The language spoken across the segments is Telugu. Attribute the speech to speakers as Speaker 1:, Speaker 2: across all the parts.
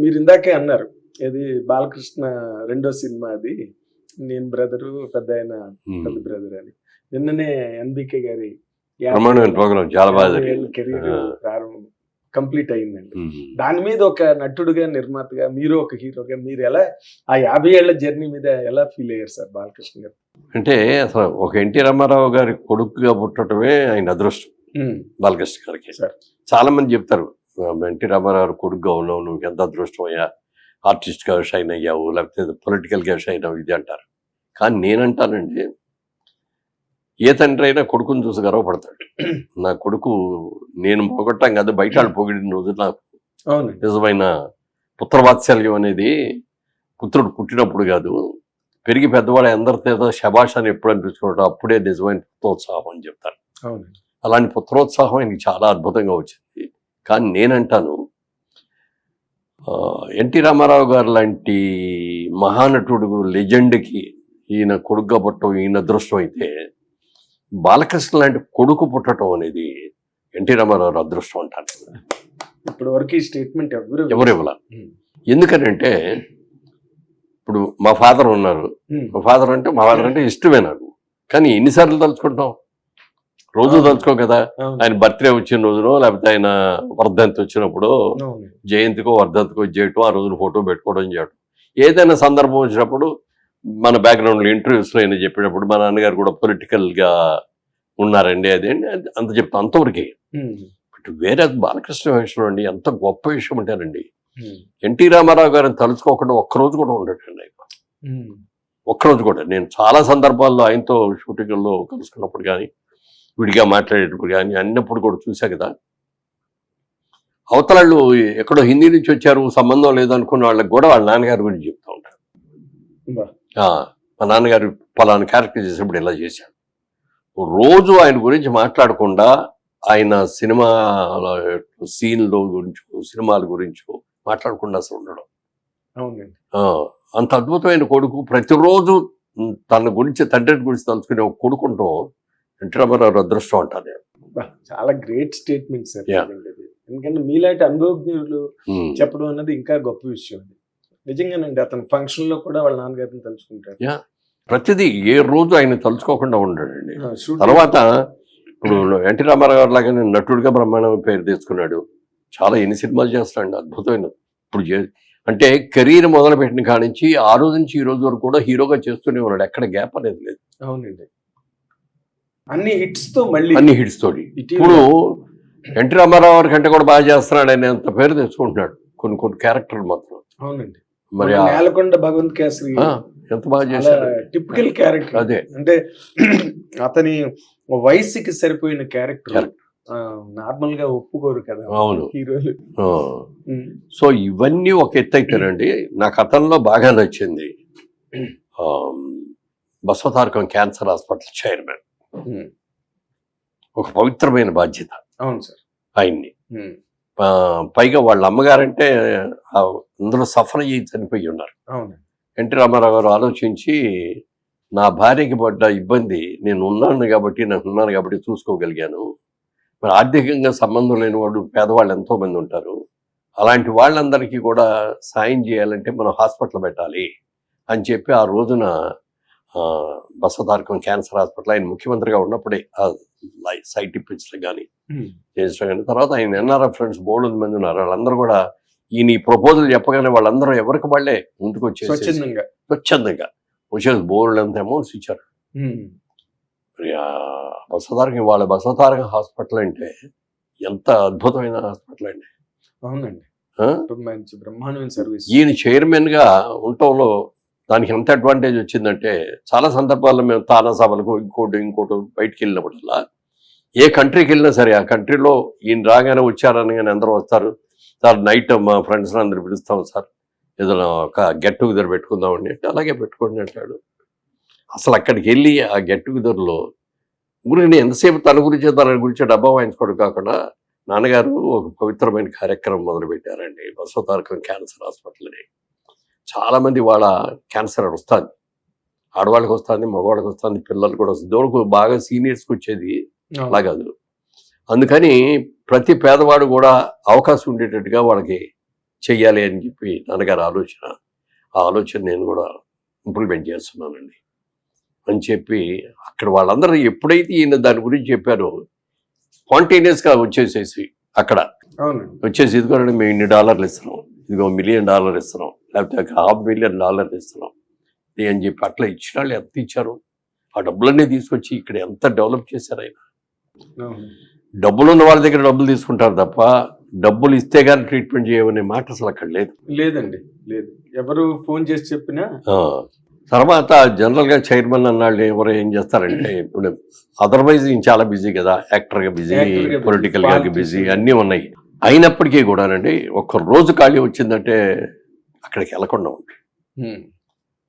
Speaker 1: మీరు ఇందాకే అన్నారు ఇది బాలకృష్ణ రెండో సినిమా అది నేను బ్రదరు పెద్ద ఆయన
Speaker 2: ఉమ్.
Speaker 1: పెద్ద బ్రదర్ అని నిన్ననే ఎన్బికే గారి కెరీర్. ప్రారంభం కంప్లీట్ అయిందండి
Speaker 2: ఉమ్.
Speaker 1: దాని మీద ఒక నటుడుగా నిర్మాతగా మీరు ఒక హీరోగా మీరు ఎలా ఆ యాభై ఏళ్ళ జర్నీ మీద ఎలా ఫీల్ అయ్యారు సార్ బాలకృష్ణ గారు
Speaker 2: అంటే అసలు ఒక ఎన్టీ రామారావు గారి కొడుకుగా పుట్టడమే ఆయన అదృష్టం
Speaker 1: ఉమ్,
Speaker 2: బాలకృష్ణ గారికి
Speaker 1: సార్.
Speaker 2: చాలా మంది చెప్తారు "ఆ, ఎన్టీ రామారావు కొడుకుగా ఉన్నావు నువ్వు ఎంత అదృష్టం అయ్యా? ఆర్టిస్ట్గా షైన్ అయ్యావు లేకపోతే పొలిటికల్గా షైన్ అవ్వు ఇది అంటారు. కానీ నేనంటానండి ఏ తండ్రి అయినా కొడుకుని చూసి గర్వపడతాడు. నా కొడుకు నేను పొగట్టం కాదు బయట వాళ్ళు పొగిడిన రోజు నాకు నిజమైన పుత్రవాత్సల్యం అనేది పుత్రుడు పుట్టినప్పుడు కాదు పెరిగి పెద్దవాడు అందరితో శబాష్ అని ఎప్పుడు అనిపించుకుంటాడు అప్పుడే నిజమైన పుత్రోత్సాహం అని చెప్తారు. అలాంటి పుత్రోత్సాహం ఆయనకి చాలా అద్భుతంగా వచ్చింది. కానీ నేనంటాను ఎన్టీ రామారావు గారు లాంటి మహానటుడు లెజెండ్కి ఈయన కొడుకుగా పుట్టడం ఈయన అదృష్టం అయితే బాలకృష్ణ లాంటి కొడుకు పుట్టడం అనేది ఎన్టీ రామారావు అదృష్టం అంటాను
Speaker 1: ఇప్పటి వరకు ఈ స్టేట్మెంట్ ఎవరు
Speaker 2: ఎవరు ఇవ్వాల? ఎందుకనంటే ఇప్పుడు మా ఫాదర్ ఉన్నారు. మా ఫాదర్ అంటే మా ఫాదర్ అంటే ఇష్టమే నాకు కానీ ఎన్నిసార్లు తలుచుకుంటాం రోజు తలుచుకో కదా ఆయన బర్త్డే వచ్చిన రోజునో లేకపోతే ఆయన వర్ధంతి వచ్చినప్పుడు. జయంతికో వర్ధంతికో చేయటం ఆ రోజున ఫోటో పెట్టుకోవడం చేయడం. ఏదైనా సందర్భం వచ్చినప్పుడు మన బ్యాక్గ్రౌండ్లో ఇంటర్వ్యూస్లో ఆయన చెప్పేటప్పుడు మా నాన్నగారు కూడా పొలిటికల్గా ఉన్నారండి అదే అంత చెప్తాం అంతవరకే. బట్ వేరే బాలకృష్ణ విషయం అండి ఎంత గొప్ప విషయం అంటారండి.
Speaker 1: ఉమ్,
Speaker 2: ఎన్టీ రామారావు గారిని తలుచుకోకుండా ఒక్కరోజు కూడా ఉండటండి ఆయన. ఒక్కరోజు కూడా. నేను చాలా సందర్భాల్లో ఆయనతో షూటింగ్లో కలుసుకున్నప్పుడు కానీ విడిగా మాట్లాడేటప్పుడు కానీ అన్నప్పుడు కూడా చూసా కదా. అవతలాళ్ళు ఎక్కడో హిందీ నుంచి వచ్చారు సంబంధం లేదనుకున్న వాళ్ళకి కూడా వాళ్ళ నాన్నగారి గురించి చెప్తూ ఉంటారు. మా నాన్నగారు పలానా క్యారెక్టర్ చేసినప్పుడు ఇలా చేశాడు. రోజు ఆయన గురించి మాట్లాడకుండా ఆయన సినిమా సీన్లో గురించి సినిమాల గురించి మాట్లాడకుండా అసలు ఉండడం. అంత అద్భుతమైన కొడుకు. ప్రతిరోజు తన గురించి తండ్రి గురించి తలుచుకునే ఒక కొడుకు ఉండటం ఎన్టీ రామారావు అదృష్టం అంటారు
Speaker 1: బా, చాలా గ్రేట్ స్టేట్మెంట్ సార్. ఎందుకంటే మీలాంటి అనుభవజ్ఞులు
Speaker 2: ఉమ్.
Speaker 1: చెప్పడం అన్నది ఇంకా గొప్ప విషయం నిజంగానండి అతను ఫంక్షన్లో కూడా వాళ్ళ నాన్నగారిని తలుచుకుంటారు.
Speaker 2: ప్రతిదీ ఏ రోజు ఆయన తలుచుకోకుండా ఉండడండి. తర్వాత ఇప్పుడు ఎన్టీ రామారావు గారు లాగానే నటుడిగా బ్రహ్మాండమైన పేరు తెచ్చుకున్నాడు చాలా ఎన్ని సినిమాలు చేస్తాడు అద్భుతమైన. ఇప్పుడు అంటే కెరీర్ మొదలు పెట్టిన కాడి నుంచి ఆ రోజు నుంచి ఈ రోజు వరకు కూడా హీరోగా చేస్తూనే ఉన్నాడు. ఎక్కడ గ్యాప్ అనేది లేదు.
Speaker 1: అవునండి. అన్ని హిట్స్తో మళ్ళీ
Speaker 2: అన్ని హిట్స్ తోటి. ఇప్పుడు ఎన్టీ రామారావు గారి కంటే కూడా బాగా చేస్తున్నాడు అనే అంత పేరు తెచ్చుకుంటున్నాడు. కొన్ని కొన్ని క్యారెక్టర్లు మాత్రం.
Speaker 1: అవునండి.
Speaker 2: మరి
Speaker 1: నేలకొండ భగవంత్ కేసరి
Speaker 2: ఎంత బాగా చేశాడు.
Speaker 1: టిపికల్ క్యారెక్టర్
Speaker 2: అదే.
Speaker 1: అంటే అతని వయసుకి సరిపోయిన క్యారెక్టర్. నార్మల్గా ఒప్పుకోరు కదా
Speaker 2: అవును.
Speaker 1: హీరోలు.
Speaker 2: సో ఇవన్నీ ఒక ఎత్తు అయితేనండి నాకు అతనిలో బాగా నచ్చింది బసవతారకం క్యాన్సర్ హాస్పిటల్ చైర్మన్ ఒక పవిత్రమైన బాధ్యత.
Speaker 1: అవును సార్.
Speaker 2: ఆయన్ని. పైగా వాళ్ళ అమ్మగారంటే అందులో సఫర్ అయ్యి చనిపోయి ఉన్నారు. ఎన్టీ రామారావు గారు ఆలోచించి నా భార్యకి పడ్డ ఇబ్బంది నేను ఉన్నాను కాబట్టి నాకు ఉన్నాను కాబట్టి చూసుకోగలిగాను. మరి ఆర్థికంగా సంబంధం లేని వాళ్ళు పేదవాళ్ళు ఎంతో మంది ఉంటారు. అలాంటి వాళ్ళందరికీ కూడా సాయం చేయాలంటే మనం హాస్పిటల్ పెట్టాలి అని చెప్పి ఆ రోజున ఆ, బసవతారకం క్యాన్సర్ హాస్పిటల్ ఆయన ముఖ్యమంత్రిగా ఉన్నప్పుడే సైట్ ఇప్పించడం కానీ చేయించడం కానీ తర్వాత ఆయన ఎన్ఆర్ఎఫ్ ఫ్రెండ్స్ బోర్డు మంది ఉన్నారు. వాళ్ళందరూ కూడా ఈయన ఈ ప్రపోజల్ చెప్పగానే వాళ్ళందరూ ఎవరికి వాళ్ళే ముందుకు వచ్చేసి
Speaker 1: స్వచ్ఛందంగా.
Speaker 2: స్వచ్ఛందంగా. వచ్చేసి బోర్డు అంత అమౌంట్స్ ఇచ్చారు. బసవతారకం వాళ్ళ బసవతారక హాస్పిటల్ అంటే ఎంత అద్భుతమైన హాస్పిటల్ అండి.
Speaker 1: అవునండి? మంచి బ్రహ్మాండమైన సర్వీస్.
Speaker 2: ఈయన చైర్మన్గా ఉండటంలో దానికి ఎంత అడ్వాంటేజ్ వచ్చిందంటే చాలా సందర్భాల్లో మేము తానా సభలకు ఇంకోటి ఇంకోటి బయటికి వెళ్ళినప్పుడల్లా ఏ కంట్రీకి వెళ్ళినా సరే ఆ కంట్రీలో ఈయన రాగానే వచ్చారని కానీ అందరూ వస్తారు. సార్ నైట్ మా ఫ్రెండ్స్ అందరు పిలుస్తాం సార్. ఏదైనా ఒక గెట్ టుగెదర్ పెట్టుకుందామండి అంటే అలాగే పెట్టుకోండి అంటాడు. అసలు అక్కడికి వెళ్ళి ఆ గెట్ టుగెదర్లో గురించి ఎంతసేపు తన గురించి తన గురించి డబ్బా వాయించుకోవడం కాకుండా నాన్నగారు ఒక పవిత్రమైన కార్యక్రమం మొదలు పెట్టారండి బసవతారకం క్యాన్సర్ హాస్పిటల్ అని చాలా మంది వాళ్ళ క్యాన్సర్ వస్తుంది. ఆడవాళ్ళకి వస్తుంది మగవాళ్ళకి వస్తుంది పిల్లలు కూడా వస్తుంది. దూరకు బాగా సీనియర్స్కి వచ్చేది అలా కాదు. అందుకని ప్రతి పేదవాడు కూడా అవకాశం ఉండేటట్టుగా వాళ్ళకి చెయ్యాలి అని చెప్పి నాన్నగారు ఆలోచన. ఆ ఆలోచన నేను కూడా ఇంప్లిమెంట్ చేస్తున్నానండి. అని చెప్పి అక్కడ వాళ్ళందరూ ఎప్పుడైతే ఈయన దాని గురించి చెప్పారో స్పాంటేనియస్గా వచ్చేసేసి అక్కడ. వచ్చేసి ఇదిగోండి మేము ఇన్ని డాలర్లు ఇస్తున్నాం. ఇదిగో మిలియన్ డాలర్ ఇస్తున్నాం. లేకపోతే ఒక హాఫ్ మిలియన్ డాలర్లు ఇస్తున్నాం అని చెప్పి అట్లా ఇచ్చిన వాళ్ళు ఎంత ఇచ్చారు? ఆ డబ్బులన్నీ తీసుకొచ్చి ఇక్కడ ఎంత డెవలప్ చేశారు ఆయన? డబ్బులు ఉన్న వాళ్ళ దగ్గర డబ్బులు తీసుకుంటారు తప్ప డబ్బులు ఇస్తే కానీ ట్రీట్మెంట్ చేయమనే మాట అసలు అక్కడ లేదు.
Speaker 1: లేదండి లేదు. ఎవరు ఫోన్ చేసి చెప్పినా
Speaker 2: తర్వాత జనరల్గా చైర్మన్ అన్నాళ్ళు ఎవరు ఏం చేస్తారంటే ఇప్పుడు అదర్వైజ్ ఈయన చాలా బిజీ కదా యాక్టర్గా బిజీ
Speaker 1: Actor గా busy,
Speaker 2: పొలిటికల్గా
Speaker 1: politics.
Speaker 2: బిజీ అన్నీ ఉన్నాయి. అయినప్పటికీ కూడానండి ఒక్క రోజు ఖాళీ వచ్చిందంటే అక్కడికి వెళ్ళకుండా ఉంటాడు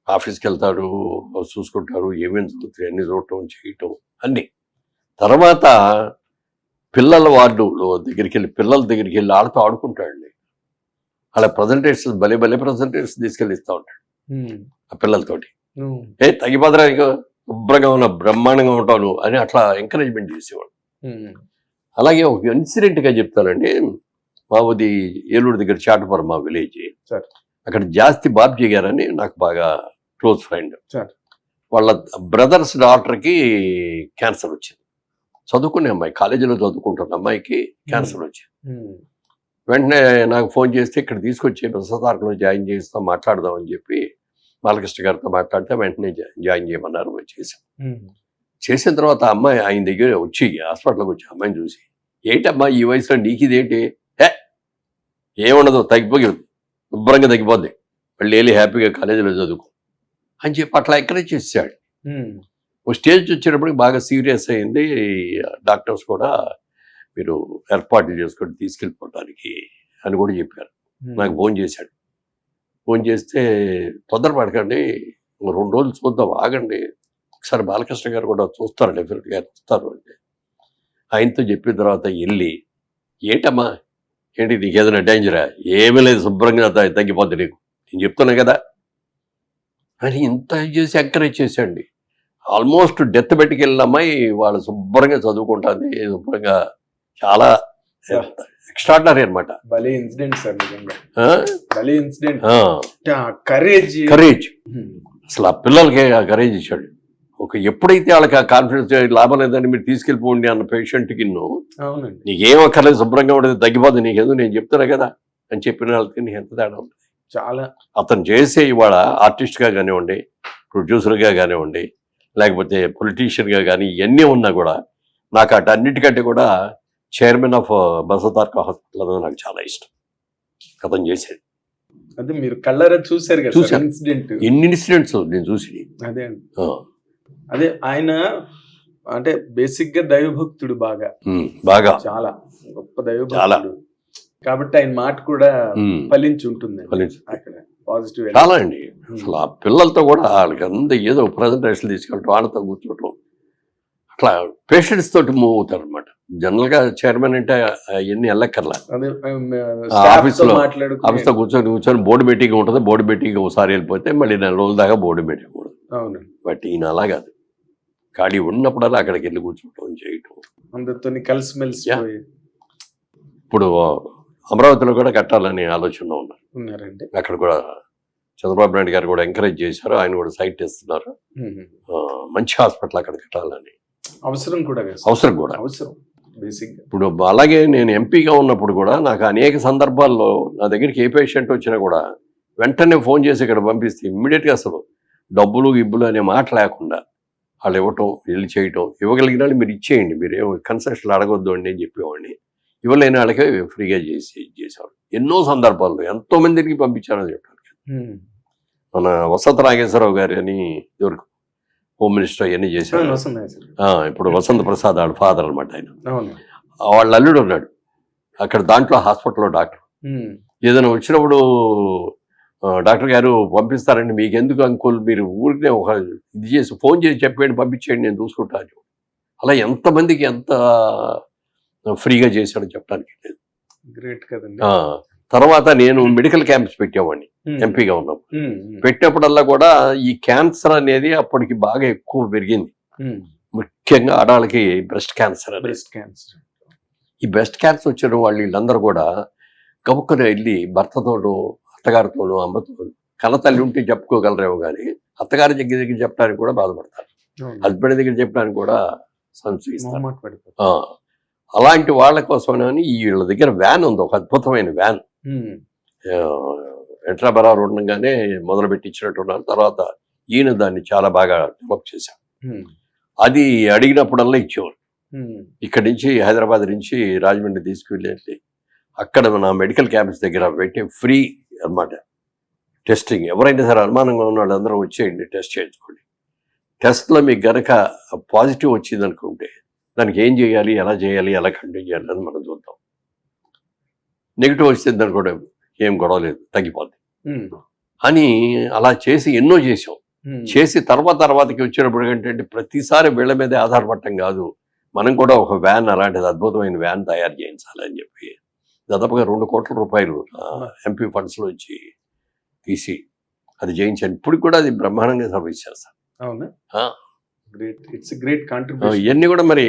Speaker 2: ఆఫీస్కి వెళ్తాడు చూసుకుంటారు ఏమేమి జరుగుతాయి అన్ని చూడటం చేయటం అన్ని. తర్వాత పిల్లల వార్డు దగ్గరికి వెళ్ళి పిల్లల దగ్గరికి వెళ్ళి ఆడుతూ ఆడుకుంటాడండి అలా ప్రజెంటేషన్ భలే భలే ప్రజెంటేషన్ తీసుకెళ్ళి ఇస్తూ ఉంటాడు. ఆ పిల్లలతోటి. ఏ తగ్గిపోదరా ఇంకా శుభ్రంగా ఉన్న బ్రహ్మాండంగా ఉంటాను అని అట్లా ఎంకరేజ్మెంట్ చేసేవాడు. అలాగే ఒక ఇన్సిడెంట్గా చెప్తానండి. మాది ఏలూరు దగ్గర చాటపురం మా విలేజ్
Speaker 1: సరే.
Speaker 2: అక్కడ జాస్తి బాబ్జీ గారని నాకు బాగా క్లోజ్ ఫ్రెండ్. వాళ్ళ బ్రదర్స్ డాక్టర్కి క్యాన్సర్ వచ్చింది. చదువుకునే అమ్మాయి కాలేజీలో చదువుకుంటున్న అమ్మాయికి క్యాన్సర్ వచ్చింది. వెంటనే నాకు ఫోన్ చేస్తే ఇక్కడ తీసుకొచ్చి ప్రసాదార్కులో జాయిన్ చేస్తాం మాట్లాడదాం అని చెప్పి బాలకృష్ణ గారితో మాట్లాడితే వెంటనే జాయిన్ చేయమన్నారు చేశాం. చేసిన తర్వాత అమ్మాయి ఆయన దగ్గర వచ్చి హాస్పిటల్కి వచ్చి అమ్మాయిని చూసి ఏంటమ్మా ఈ వయసులో నీకు ఇదేంటి? హే! ఏముండదు తగ్గిపోయి శుభ్రంగా తగ్గిపోద్ది. మళ్ళీ వెళ్ళి హ్యాపీగా కాలేజీలో చదువుకో. అని చెప్పి అట్లా ఎంకరేజ్ చేశాడు. ఓ స్టేజ్ వచ్చేటప్పటికి బాగా సీరియస్ అయింది. డాక్టర్స్ కూడా మీరు ఏర్పాట్లు చేసుకొని తీసుకెళ్ళిపోవడానికి అని కూడా చెప్పారు. నాకు ఫోన్ చేశాడు. ఫోన్ చేస్తే తొందరపడకండి ఇంకో రెండు రోజులు చూద్దాం ఆగండి. ఒకసారి బాలకృష్ణ గారు కూడా చూస్తారు డెఫినెట్గా చూస్తారు అంటే. ఆయనతో చెప్పిన తర్వాత వెళ్ళి ఏంటమ్మా? ఏంటి నీకు ఏదైనా డేంజరా ఏమీ లేదు శుభ్రంగా తగ్గిపోద్ది నీకు. నేను చెప్తున్నా కదా. అని ఇంత చేసి ఎంకరేజ్ చేశాండి ఆల్మోస్ట్ డెత్ బెట్టికి వెళ్ళిన అమ్మాయి వాళ్ళు శుభ్రంగా చదువుకుంటుంది శుభ్రంగా చాలా ఎక్స్ట్రాడినరీ అనమాట
Speaker 1: భలే ఇన్సిడెంట్ సార్ భలే ఇన్సిడెంట్ కరేజ్
Speaker 2: కరేజ్ అసలు ఆ పిల్లలకి కరేజ్ ఇచ్చాడు. ఒక ఎప్పుడైతే వాళ్ళకి ఆ కాన్ఫిడెన్స్ లాభం లేదని మీరు తీసుకెళ్ళిపోండి అన్న పేషెంట్కి నువ్వు నీకేం అక్కర్లేదు శుభ్రంగా ఉండేది తగ్గిపోతుంది నీకేదో నేను చెప్తున్నా కదా అని చెప్పిన వాళ్ళకి నీకు ఎంత తేడా
Speaker 1: చాలా.
Speaker 2: అతను చేసే ఇవాళ ఆర్టిస్ట్గా కానివ్వండి ప్రొడ్యూసర్గా కానివ్వండి లేకపోతే పొలిటీషియన్గా కానీ ఇవన్నీ ఉన్నా కూడా నాకు అటన్నిటికంటే కూడా చైర్మన్ ఆఫ్ బసతార్క హాస్పిటల్ అనేది నాకు చాలా ఇష్టం. అతను చేసేది.
Speaker 1: అదే మీరు కళ్ళరా చూసారు కదా. ఇన్సిడెంట్
Speaker 2: ఎన్ని ఇన్సిడెంట్స్ నేను చూసి.
Speaker 1: అదే అదే ఆయన అంటే బేసిక్గా దైవభక్తుడు బాగా.
Speaker 2: బాగా.
Speaker 1: చాలా గొప్ప. దైవభక్తుడు. కాబట్టి ఆయన మాట కూడా ఫలించి ఉంటుంది. అక్కడ పాజిటివ్
Speaker 2: చాలా అండి. అసలు ఆ పిల్లలతో కూడా వాళ్ళకి అంత ఏదో ప్రజెంటేషన్ తీసుకెళ్ళటం వాళ్ళతో కూర్చోవటం. అట్లా పేషెంట్స్ తోటి మూవ్ అవుతారు అనమాట జనరల్గా చైర్మన్ అంటే అవన్నీ వెళ్ళక్కర్లా.
Speaker 1: అదే
Speaker 2: ఆఫీస్
Speaker 1: స్టాఫ్
Speaker 2: లో-
Speaker 1: మాట్లాడుకుని
Speaker 2: ఆఫీస్తో కూర్చొని కూర్చొని బోర్డు మీటింగ్ ఉంటుంది బోర్డు మీటింగ్ ఒకసారి వెళ్ళిపోతే మళ్ళీ నెల రోజుల దాకా బోర్డు మీటింగ్
Speaker 1: అవునండి.
Speaker 2: బట్ ఈయన అలా కాదు. ఖాళీ ఉన్నప్పుడల్లా అక్కడికి వెళ్ళి కూర్చోవటం చేయటం.
Speaker 1: అందరితో కలిసిమెలిసి
Speaker 2: ఇప్పుడు అమరావతిలో కూడా కట్టాలని ఆలోచన ఉన్నారు.
Speaker 1: ఉన్నారండి.
Speaker 2: అక్కడ కూడా చంద్రబాబు నాయుడు గారు కూడా ఎంకరేజ్ చేశారు. ఆయన కూడా సైట్ ఇస్తున్నారు. మంచి హాస్పిటల్ అక్కడ కట్టాలని.
Speaker 1: అవసరం కూడా.
Speaker 2: అవసరం కూడా.
Speaker 1: అవసరం.
Speaker 2: ఇప్పుడు అలాగే నేను ఎంపీగా ఉన్నప్పుడు కూడా నాకు అనేక సందర్భాల్లో నా దగ్గరికి ఏ పేషెంట్ వచ్చినా కూడా వెంటనే ఫోన్ చేసి ఇక్కడ పంపిస్తే ఇమ్మీడియట్గా అసలు డబ్బులు గిబ్బులు అనే మాట లేకుండా వాళ్ళు ఇవ్వటం వెళ్ళి చేయటం ఇవ్వగలిగిన వాళ్ళు మీరు ఇచ్చేయండి. మీరు ఏమో కన్సెషన్లు అడగొద్దు అండి అని చెప్పేవాడిని. ఇవ్వలేని వాళ్ళకి ఫ్రీగా చేసి చేసేవాడు ఎన్నో సందర్భాల్లో ఎంతో మందికి పంపించారని చెప్పాను.
Speaker 1: ఉమ్.
Speaker 2: మన వసంత నాగేశ్వరరావు గారు అని ఎవరికి హోమ్ మినిస్టర్ అవన్నీ చేశారు. ఇప్పుడు వసంత ప్రసాద్ వాళ్ళ ఫాదర్ అనమాట ఆయన. వాళ్ళ అల్లుడు ఉన్నాడు. అక్కడ దాంట్లో హాస్పిటల్లో డాక్టర్. ఏదైనా వచ్చినప్పుడు డాక్టర్ గారు పంపిస్తారండి. మీకు ఎందుకు అంకుల్? మీరు ఊరికే ఒక ఇది చేసి ఫోన్ చేసి చెప్పేయండి పంపించేయండి నేను చూసుకుంటాను అలా ఎంతమందికి ఎంత ఫ్రీగా చేశాడో చెప్పడానికి లేదు.
Speaker 1: గ్రేట్ కదండి.
Speaker 2: తర్వాత నేను మెడికల్ క్యాంప్స్ పెట్టేవాడిని. ఎంపీగా ఉన్నప్పుడు. పెట్టినప్పుడల్లా కూడా ఈ క్యాన్సర్ అనేది అప్పటికి బాగా ఎక్కువ పెరిగింది. ముఖ్యంగా ఆడవాళ్ళకి బ్రెస్ట్ క్యాన్సర్
Speaker 1: బ్రెస్ట్ క్యాన్సర్.
Speaker 2: ఈ బ్రెస్ట్ క్యాన్సర్ వచ్చిన వాళ్ళు వీళ్ళందరూ కూడా గబుక్కున వెళ్ళి భర్తతోనూ అత్తగారితోనూ అమ్మతో కన్న తల్లి ఉంటే చెప్పుకోగలరేమో కానీ అత్తగారి దగ్గర దగ్గర చెప్పడానికి కూడా బాధపడతారు. హస్బెండ్ దగ్గర చెప్పడానికి కూడా సంశయిస్తారు. అలాంటి వాళ్ళ కోసమని ఈ వీళ్ళ దగ్గర వ్యాన్ ఉంది ఒక అద్భుతమైన వ్యాన్. ఎట్లా బరారు ఉండగానే మొదలు పెట్టించినట్టున్నారు తర్వాత ఈయన దాన్ని చాలా బాగా డెవలప్ చేశాం
Speaker 1: ఉమ్,
Speaker 2: అది అడిగినప్పుడల్లా ఇచ్చేవారు ఇక్కడి నుంచి హైదరాబాద్ నుంచి రాజమండ్రి తీసుకువెళ్ళి అక్కడ మన మెడికల్ క్యాంప్స్ దగ్గర పెట్టి ఫ్రీ అన్నమాట. టెస్టింగ్ ఎవరైనా సరే అనుమానంగా ఉన్న వాళ్ళందరూ వచ్చేయండి టెస్ట్ చేయించుకోండి. టెస్ట్లో మీకు గనక పాజిటివ్ వచ్చింది అనుకుంటే దానికి ఏం చేయాలి ఎలా చేయాలి ఎలా కంటిన్యూ చేయాలి అని మనం చూద్దాం. నెగిటివ్ వచ్చింది అనుకోండి ఏం గొడవ లేదు తగ్గిపోద్ది. అని అలా చేసి ఎన్నో చేసాం చేసి తర్వాత తర్వాతకి వచ్చినప్పుడు ఏంటంటే ప్రతిసారి వీళ్ళ మీదే ఆధారపడటం కాదు. మనం కూడా ఒక వ్యాన్ అలాంటిది అద్భుతమైన వ్యాన్ తయారు చేయించాలి అని చెప్పి దాదాపుగా రెండు కోట్ల రూపాయలు ఎంపీ ఫండ్స్లో వచ్చి తీసి అది చేయించాను ఇప్పుడు కూడా అది బ్రహ్మాండంగా సర్వీస్ చేస్తాను
Speaker 1: అవునా?
Speaker 2: ఆ.
Speaker 1: గ్రేట్ ఇట్స్ గ్రేట్ కాంట్రిబ్యూషన్
Speaker 2: ఇవన్నీ కూడా మరి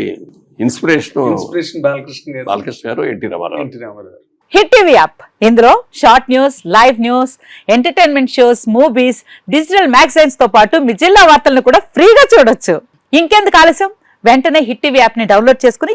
Speaker 2: ఇన్స్పిరేషన్
Speaker 1: ఇన్స్పిరేషన్ బాలకృష్ణ గారు.
Speaker 2: బాలకృష్ణ గారు NT Rama Rao.
Speaker 1: NT Rama Rao.
Speaker 3: Hit TV app. ఇందులో short news live news entertainment shows movies digital మ్యాగజైన్స్తో పాటు మీ జిల్లా వార్తలను కూడా ఫ్రీగా చూడొచ్చు. ఇంకెందుకు ఆలస్యం? వెంటనే హిట్ టీవీ యాప్ని డౌన్లోడ్ చేసుకుని